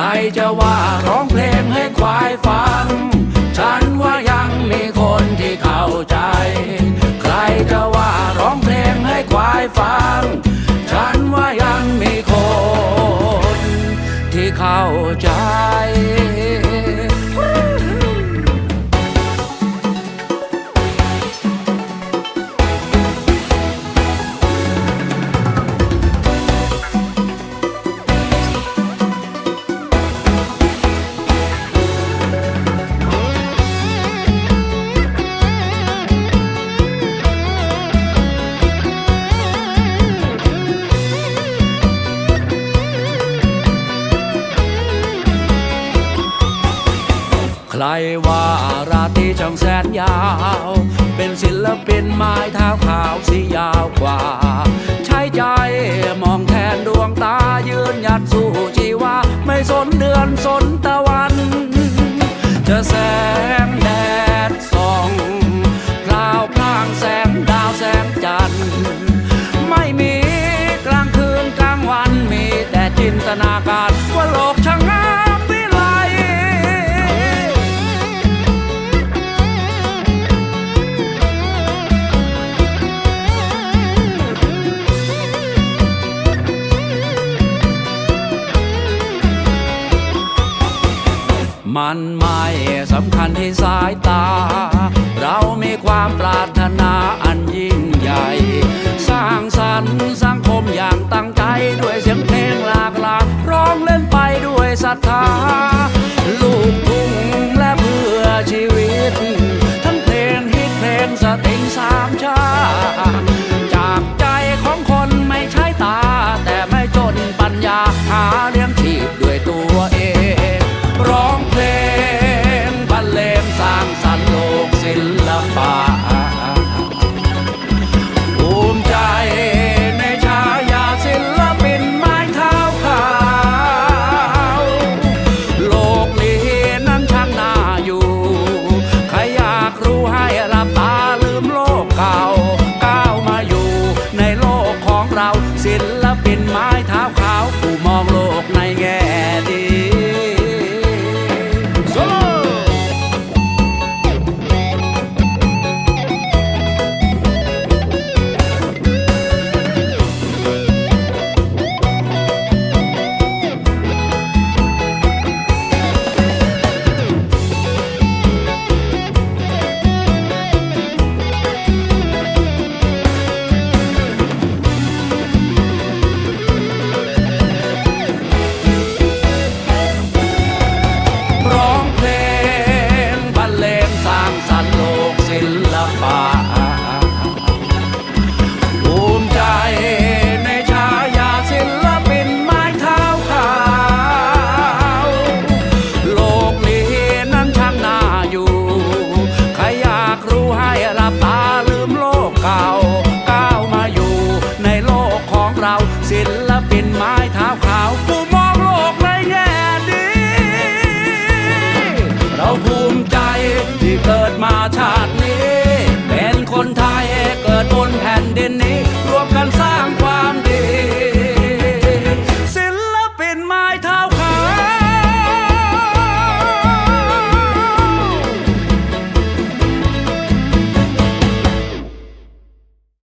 รจะว่าร้องเพลงให้ควายฟัง ฉันว่ายังมีคนที่เข้าใจ ใครจะว่าร้องเพลงให้ควายฟัง ฉันว่ายังมีคนที่เข้าใจ ใครว่าราตรีช่างแสนยาว เป็นศิลปินไม้เท้าขาวสียาวกว่า ใช้ใจมองแทนดวงตายืนหยัดสู้ชีวา ไม่สนเดือนสนตะว มันไม่สำคัญที่สายตา เรามีความปรารถนาอันยิ่งใหญ่ สร้างสรรค์สังคมอย่างตั้งใจด้วยเสียงเพลงหลากหลายร้องเล่นไปด้วยศรัทธา ลูกทุ่งและเพื่อชีวิต ทั้งเพลงฮิตเพลงสติงสามชา เราศิลปินไม้